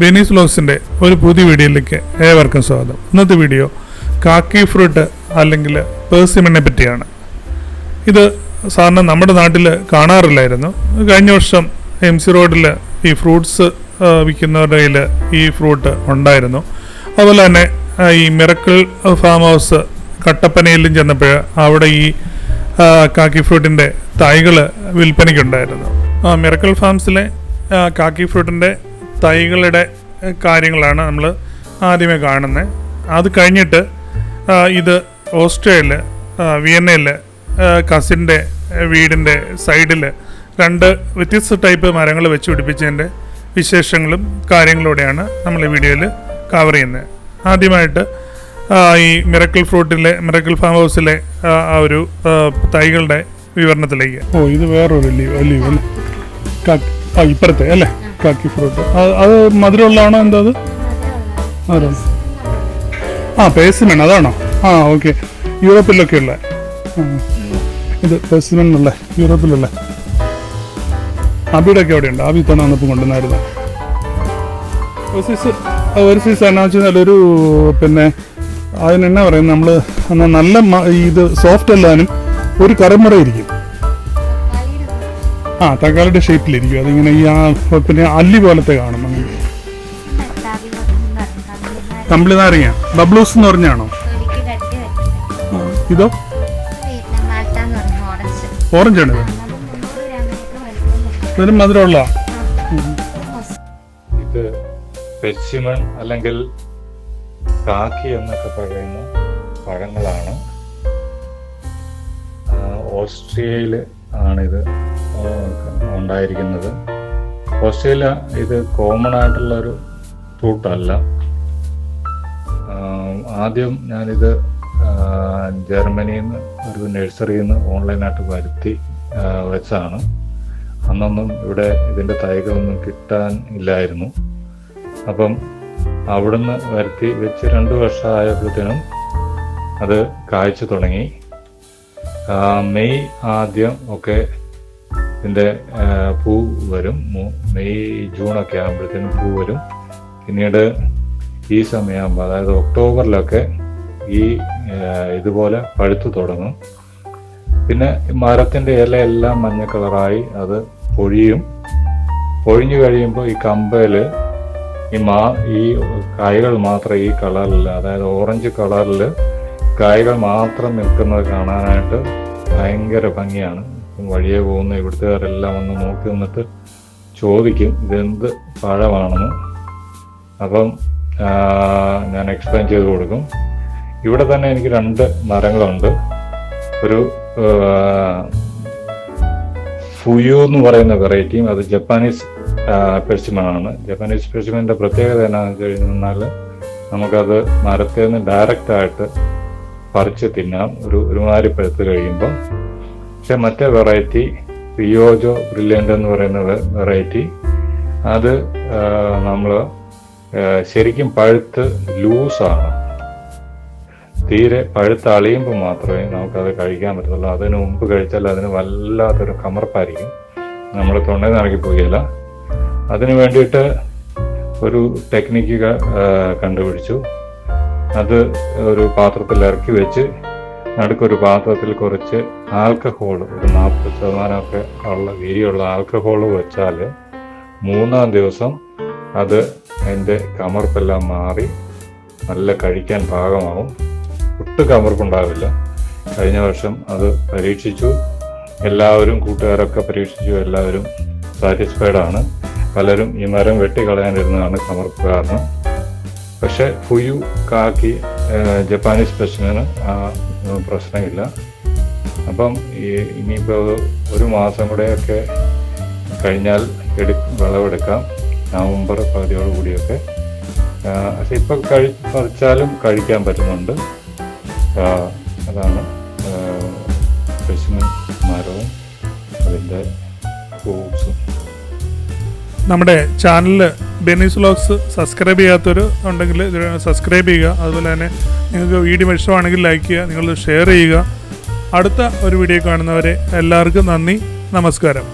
ബെനീസ് ലോസിന്റെ ഒരു പുതിയ വീഡിയോയിലേക്ക് ഏവർക്കും സ്വാഗതം. ഇന്നത്തെ വീഡിയോ കാക്കി ഫ്രൂട്ട് അല്ലെങ്കിൽ പേഴ്സിമനെ പറ്റിയാണ്. ഇത് സാറിന് നമ്മുടെ നാട്ടിൽ കാണാറില്ലായിരുന്നു. കഴിഞ്ഞ വർഷം എം സി റോഡിൽ ഈ ഫ്രൂട്ട്സ് വിൽക്കുന്നവരുടെ കയ്യിൽ ഈ ഫ്രൂട്ട് ഉണ്ടായിരുന്നു. അതുപോലെ തന്നെ ഈ മിറക്കിൾ ഫാം ഹൗസ് കട്ടപ്പനയിലും ചെന്നപ്പോൾ അവിടെ ഈ കാക്കി ഫ്രൂട്ടിന്റെ തൈകൾ വിൽപ്പനയ്ക്കുണ്ടായിരുന്നു. മിറക്കിൾ ഫാംസിലെ കാക്കി ഫ്രൂട്ടിന്റെ തൈകളുടെ കാര്യങ്ങളാണ് നമ്മൾ ആദ്യമേ കാണുന്നത് അത് കഴിഞ്ഞിട്ട് ഇത് ഓസ്ട്രേലിയയിൽ വിയന്നയിൽ കസിന്റെ വീടിന്റെ സൈഡിൽ രണ്ട് വ്യത്യസ്ത ടൈപ്പ് മരങ്ങൾ വെച്ച് പിടിപ്പിച്ചതിന്റെ വിശേഷങ്ങളും കാര്യങ്ങളോടെയാണ് നമ്മൾ ഈ വീഡിയോയിൽ കവർ ചെയ്യുന്നത് ആദ്യമായിട്ട് ഈ മിറക്കിൾ ഫ്രൂട്ടിലെ മിറക്കിൾ ഫാം ഹൗസിലെ ആ, ഒരു തൈകളുടെ വിവരണത്തിലേക്ക്. ഓ ഇത് വേറൊരു ലീവ് അല്ലേ ഇപ്പുറത്തെ അല്ലേ? കാക്കി ഫ്രൂട്ട് അത് മധുരമുള്ളതാണോ എന്താ അത്? അതെ ആ പേസിമൺ അതാണോ? ആ ഓക്കെ യൂറോപ്പിലൊക്കെ ഉള്ള. ഇത് പേസിമൺ ഉള്ള യൂറോപ്പിലുള്ള. അബിയുടെ ഒക്കെ അവിടെ ഉണ്ട് അബി തന്നെ വന്നപ്പോൾ കൊണ്ടുവന്നായിരുന്നു. ഒരു സീസ് എന്നാ വെച്ചാൽ ഒരു പിന്നെ അതിനെന്നാ പറയുന്നത്? നമ്മൾ നല്ല ഇത് സോഫ്റ്റ് അല്ലാനും ഒരു കറുമുറ ഇരിക്കും. ആ തക്കാളിയുടെ ഷേപ്പിലിരിക്കും. അതിങ്ങനെ ഈ ആ പിന്നെ അല്ലി പോലത്തെ കാണും അങ്ങനെ. കമ്പിളി നാരങ്ങ ബബ്ലൂസ് എന്ന് പറഞ്ഞാണോ ഇതോ? ഓറഞ്ച് ആണ് ഇതൊരു മധുരമുള്ള ഇത് പെർസിമൺ അല്ലെങ്കിൽ കാക്കി എന്നൊക്കെ പറയുന്ന പഴങ്ങളാണ്. ഓസ്ട്രിയയിൽ ആണിത്. ഉണ്ടായിരിക്കുന്നത്. ഓസ്ട്രേലിയ ഇത് കോമൺ ആയിട്ടുള്ള ഒരു ഫ്രൂട്ടല്ല ആദ്യം ഞാനിത് ജർമ്മനിയിൽ നിന്ന് ഒരു നഴ്സറിയിൽ നിന്ന് ഓൺലൈനായിട്ട് വരുത്തി വെച്ചാണ് അന്നൊന്നും ഇവിടെ ഇതിന്റെ തൈകളൊന്നും കിട്ടാൻ ഇല്ലായിരുന്നു. അപ്പം അവിടുന്ന് വരുത്തി വെച്ച് രണ്ട് വർഷമായപ്പോഴത്തേനും അത് കായ്ച്ചു തുടങ്ങി. മെയ് ആദ്യം ഒക്കെ ഇതിന്റെ പൂ വരും. മെയ് ജൂണൊക്കെ ആകുമ്പോഴത്തേനും പൂ വരും. പിന്നീട് ഈ സമയമാകുമ്പോൾ അതായത് ഒക്ടോബറിലൊക്കെ ഈ ഇതുപോലെ പഴുത്തു തുടങ്ങും. പിന്നെ മരത്തിന്റെ ഇലയെല്ലാം മഞ്ഞ കളറായി അത് പൊഴിയും. പൊഴിഞ്ഞു കഴിയുമ്പോൾ ഈ കമ്പയിൽ ഈ മാ ഈ കായ്കൾ മാത്രം ഈ കളറിൽ അതായത് ഓറഞ്ച് കളറിൽ കായ്കൾ മാത്രം നിൽക്കുന്നത് കാണാനായിട്ട് ഭയങ്കര ഭംഗിയാണ്. വഴിയെ പോകുന്ന ഇവിടുത്തുകാരെല്ലാം വന്ന് നോക്കി നിന്നിട്ട് ചോദിക്കും ഇതെന്ത് പഴമാണെന്ന്. അപ്പം ഞാൻ എക്സ്പ്ലെയിൻ ചെയ്ത് കൊടുക്കും. ഇവിടെ തന്നെ എനിക്ക് രണ്ട് മരങ്ങളുണ്ട്. ഒരു ഫുയു എന്ന് പറയുന്ന വെറൈറ്റിയും അത് ജപ്പാനീസ് പെഷിമാണ് ജപ്പാനീസ് പെർസിമന്റെ പ്രത്യേകത എന്നാന്ന് വെച്ച് കഴിഞ്ഞാൽ നമുക്കത് മരത്തിൽ നിന്ന് ഡയറക്റ്റായിട്ട് പറിച്ച് തിന്നാം. ഒരു ഒരുമാതിരി പഴുത്ത് കഴിയുമ്പോൾ പക്ഷെ മറ്റേ വെറൈറ്റി റിയോജോ ബ്രില്യന്റ് എന്ന് പറയുന്ന വെറൈറ്റി അത് നമ്മൾ ശരിക്കും പഴുത്ത് ലൂസാണ് തീരെ പഴുത്ത് അളിയുമ്പോൾ മാത്രമേ നമുക്കത് കഴിക്കാൻ പറ്റത്തുള്ളൂ. അതിന് മുമ്പ് കഴിച്ചാൽ അതിന് വല്ലാത്തൊരു കമർപ്പായിരിക്കും. നമ്മൾ തൊണ്ടയിൽ നിന്ന് ഇറങ്ങിപ്പോയില്ല അതിന് വേണ്ടിയിട്ട് ഒരു ടെക്നിക്ക് കണ്ടുപിടിച്ചു. അത് ഒരു പാത്രത്തിൽ ഇറക്കി വെച്ച് നടുക്കൊരു പാത്രത്തിൽ കുറച്ച് ആൽക്കഹോൾ ഒരു നാൽപ്പത് ശതമാനമൊക്കെ ഉള്ള വീര്യമുള്ള ആൽക്കഹോൾ വെച്ചാൽ മൂന്നാം ദിവസം അത് അതിന്റെ കമർപ്പെല്ലാം മാറി നല്ല കഴിക്കാൻ പാകമാവും. ഒട്ടും കമർപ്പുണ്ടാവില്ല. കഴിഞ്ഞ വർഷം അത് പരീക്ഷിച്ചു. എല്ലാവരും കൂട്ടുകാരൊക്കെ പരീക്ഷിച്ചു. എല്ലാവരും സാറ്റിസ്ഫൈഡ് ആണ്. പലരും ഈ മരം വെട്ടിക്കളയാനിരുന്നതാണ് കമർപ്പ് കാരണം. പക്ഷെ ഫുയു കാക്കി ജപ്പാനീസ് സ്പെഷ്യലിന് ആ പ്രശ്നമില്ല. അപ്പം ഈ ഇനിയിപ്പോൾ ഒരു മാസം കൂടെയൊക്കെ കഴിഞ്ഞാൽ എടു വിളവെടുക്കാം. നവംബർ പകുതിയോട് കൂടിയൊക്കെ. ആ, പക്ഷെ ഇപ്പം കഴി പറിച്ചാലും കഴിക്കാൻ പറ്റുന്നുണ്ട്. അതാണ് സ്പെസിമൻ മരവും അതിന്റെ ഫ്രൂട്ട്സും. നമ്മുടെ ചാനലിൽ ബെനീസ് ബ്ലോഗ്സ് സബ്സ്ക്രൈബ് ചെയ്യാത്തവർ ഉണ്ടെങ്കിൽ സബ്സ്ക്രൈബ് ചെയ്യുക. അതുപോലെ തന്നെ നിങ്ങൾക്ക് വീഡിയോ ഇഷ്ടമാണെങ്കിൽ ലൈക്ക് ചെയ്യുക നിങ്ങൾ ഷെയർ ചെയ്യുക. അടുത്ത ഒരു വീഡിയോ കാണുന്നവരെ എല്ലാവർക്കും നന്ദി നമസ്കാരം.